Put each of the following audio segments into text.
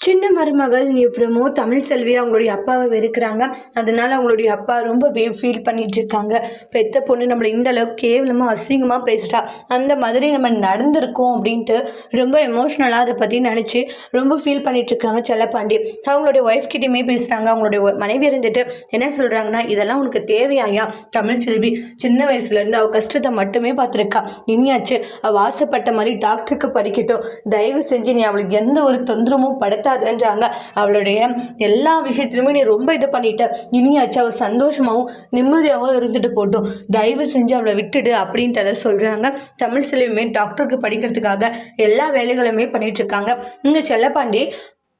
சின்ன மருமகள் எப்படிமோ தமிழ் செல்வி அவங்களுடைய அப்பாவை வெறுக்கிறாங்க. அதனால அவங்களுடைய அப்பா ரொம்ப ஃபீல் பண்ணிட்டு இருக்காங்க பெத்த பொண்ணு நம்மளை இந்த அளவுக்கு கேவலமாக அசிங்கமாக பேசுகிறா அந்த மாதிரி நம்ம நடந்திருக்கோம் அப்படின்ட்டு ரொம்ப எமோஷ்னலாக அதை பற்றி நினச்சி ரொம்ப ஃபீல் பண்ணிட்டு இருக்காங்க செல்லப்பாண்டி. அவங்களுடைய ஒய்ஃப் கிட்டேயுமே பேசுகிறாங்க அவங்களுடைய மனைவி இருந்துட்டு என்ன சொல்கிறாங்கன்னா இதெல்லாம் உனக்கு தேவையாயா தமிழ் செல்வி? சின்ன வயசுலேருந்து அவள் கஷ்டத்தை மட்டுமே பார்த்துருக்கா. இனியாச்சு அவள் ஆசைப்பட்ட மாதிரி டாக்டருக்கு படிக்கட்டும். தயவு செஞ்சு நீ அவளுக்கு எந்த ஒரு தொந்தரவும் படுத்தாதன்றாங்க அவளுடைய எல்லா விஷயத்துலையுமே நீ ரொம்ப இது பண்ணிட்ட. இனியாச்சு அவள் சந்தோஷமாகவும் நிம்மதியாகவும் இருந்துட்டு போட்டும். தயவு செஞ்சு அவளை விட்டுடு அப்படின்றத சொல்கிறாங்க தமிழ் செல்வியுமே டாக்டருக்கு படிக்கிறதுக்காக எல்லா வேலைகளுமே பண்ணிட்டு இருக்காங்க இங்கே செல்லப்பாண்டி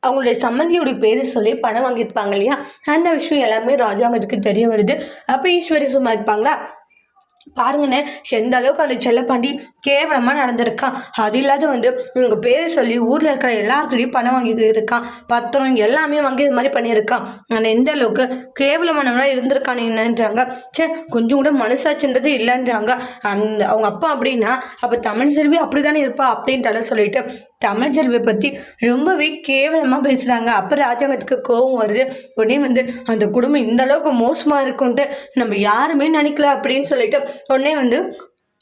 அவங்களுடைய சம்மந்தியோட பேரை சொல்லி பணம் வாங்கியிருப்பாங்க இல்லையா? அந்த விஷயம் எல்லாமே ராஜாங்கத்துக்கு தெரிய வருது. அப்போ ஈஸ்வரி சும்மா இருப்பாங்களா? பாருங்கண்ணே எந்த அளவுக்கு அந்த செல்லப்பாண்டி கேவலமாக நடந்திருக்கான் அது இல்லாத வந்து உங்கள் பேரை சொல்லி ஊரில் இருக்கிற எல்லாத்துலேயும் பணம் வாங்கி இருக்கான். பத்திரம் எல்லாமே வாங்கி இது மாதிரி பண்ணியிருக்கான் ஆனால் எந்த அளவுக்கு கேவலமானவனா இருந்திருக்கான் என்னன்றாங்க. சே கொஞ்சம் கூட மனசாட்சின்றது இல்லைன்றாங்க. அந்த அவங்க அப்பா அப்படின்னா அப்போ தமிழ் செல்வி அப்படி தானே இருப்பா அப்படின்றத சொல்லிட்டு தமிழ் செல்வியை பற்றி ரொம்பவே கேவலமாக பேசுகிறாங்க அப்போ ராஜாங்கத்துக்கு கோபம் வருது. உடனே வந்து அந்த குடும்பம் இந்த அளவுக்கு மோசமாக இருக்கும்ன்ட்டு நம்ம யாருமே நினைக்கல அப்படின்னு சொல்லிட்டு உடனே வந்து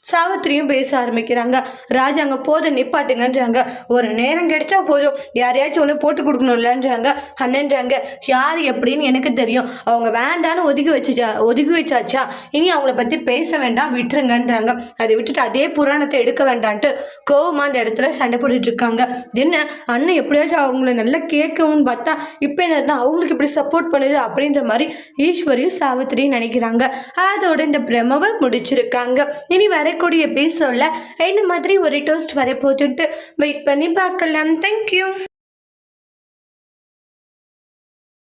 சாவித்திரியும் பேச ஆரம்பிக்கிறாங்க. ராஜாங்க போதும் நிப்பாட்டுங்கன்றாங்க. ஒரு நேரம் கிடைச்சா போதும். யாரையாச்சும் ஒன்று போட்டு கொடுக்கணும்லன்றாங்க. அண்ணன்றாங்க. யார் எப்படின்னு எனக்கு தெரியும். அவங்க வேண்டான்னு ஒதுக்கி வச்சுச்சா ஒதுக்கி வச்சாச்சா? இனி அவங்கள பற்றி பேச வேண்டாம் விட்டுருங்கன்றாங்க. அதை விட்டுட்டு அதே புராணத்தை எடுக்க வேண்டான்ட்டு கோவமாக அந்த இடத்துல சண்டை போட்டுட்டு இருக்காங்க. என்ன? அண்ணன் எப்படியாச்சும் அவங்கள நல்லா கேட்கவும்னு பார்த்தா இப்போ என்னன்னா அவங்களுக்கு இப்படி சப்போர்ட் பண்ணுது அப்படின்ற மாதிரி ஈஸ்வரியும் சாவித்திரியும் நினைக்கிறாங்க. அதோட இந்த பிரமவை முடிச்சிருக்காங்க. இனி வேற வரக்கூடிய எபிசோடில் என்ன மாதிரி ஒரு டோஸ்ட் வரப்போகுதுன்ட்டு வெயிட் பண்ணி பார்க்கலாம். தேங்க்யூ